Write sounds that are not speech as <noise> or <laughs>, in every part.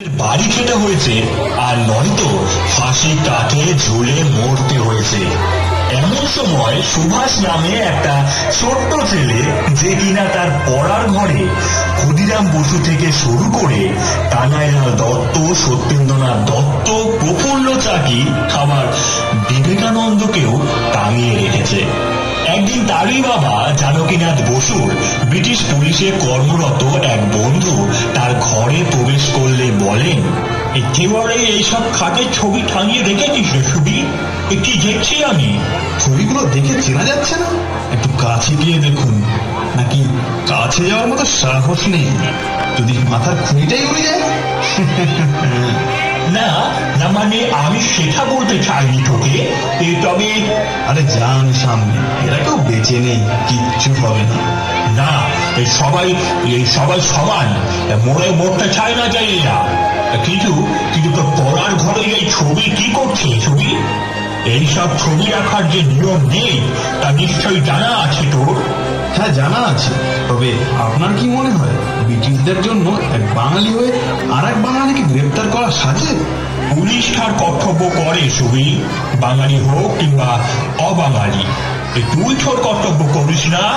বাড়ি খেতে হয়েছে, আর নয়তো ফাঁসি কাটে ঝুলে মরতে হয়েছে। এমন সময় সুভাষ নামে একটা ছোট্ট ছেলে, যে কিনা তার পড়ার ঘরে ক্ষুদিরাম বসু থেকে শুরু করে কানাইলাল দত্ত, সত্যেন্দ্রনাথ দত্ত, প্রফুল্ল চাকি আবার বিবেকানন্দকেও টাঙিয়ে রেখেছে। একদিন তারই বাবা জানকীনাথ বসুর ব্রিটিশ পুলিশে কর্মরত এক বন্ধু তার ঘরে বলেন একেবারে এইসব খাতে ছবি টাঙিয়ে রেখেছিস রে ছবি এ কি দেখছি আমি। ছবিগুলো দেখে চেনা যাচ্ছে না? একটু কাছে গিয়ে দেখুন। নাকি কাছে যাওয়ার মতো সাহস নেই? যদি মাথার খুঁড়িটাই উড়ে যায়? <laughs> না না মানে আমি সেটা বলতে চাইনি তোকে। এ তবে, আরে যান সামনে, এরা কেউ বেঁচে নেই, কিচ্ছু হবে না। না, এ সবাই এই সবাই সমান। মরে মরতে চায় না যাই না কিন্তু কিন্তু তোর পড়ার ঘরে এই ছবি কি করছে ছবি? এইসব ছবি রাখার যে নিয়ম নেই, তা নিশ্চয়ই জানা আছে তোর? হ্যাঁ জানা আছে। তবে আপনার কি মনে হয়, ব্রিটিশদের জন্য এক বাঙালি হয়ে আর এক বাঙালিকে গ্রেপ্তার করা সাজে? পুলিশ তার কর্তব্য করে ছবি বাঙালি হোক কিংবা অবাঙালি। তুই তোর কর্তব্য করিস না?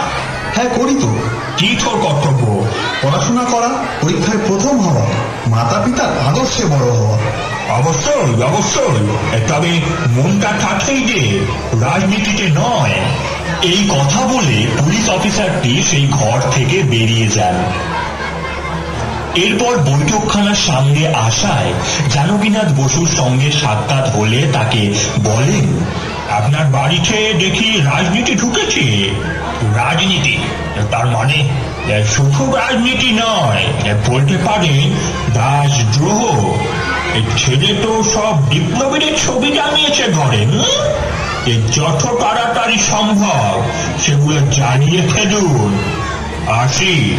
হ্যাঁ করি তো। কি তোর কর্তব্য? পড়াশোনা করা পরীক্ষায় প্রথম হওয়া মাতা পিতার আদর্শে বড় হওয়া। অবশ্যই অবশ্যই। তবে মনটা থাকেই যে রাজনীতিতে নয়। এই কথা বলে পুলিশ অফিসারটি সেই ঘর থেকে বেরিয়ে যান। এরপর বৈঠকখানার সামনে আসায় জানকীনাথ বসুর সঙ্গে সাক্ষাৎ হলে তাকে বলেন, আপনার বাড়িতে দেখি রাজনীতি ঢুকেছে। রাজনীতি? তার মানে? শুধু রাজনীতি নয়, বলতে পারেন রাজদ্রোহ। এই ছেলে তো সব বিপ্লবীদের ছবি জানিয়েছে ঘরে? যত তাড়াতাড়ি সম্ভব সেগুলো জানিয়ে ফেলুন। আসি।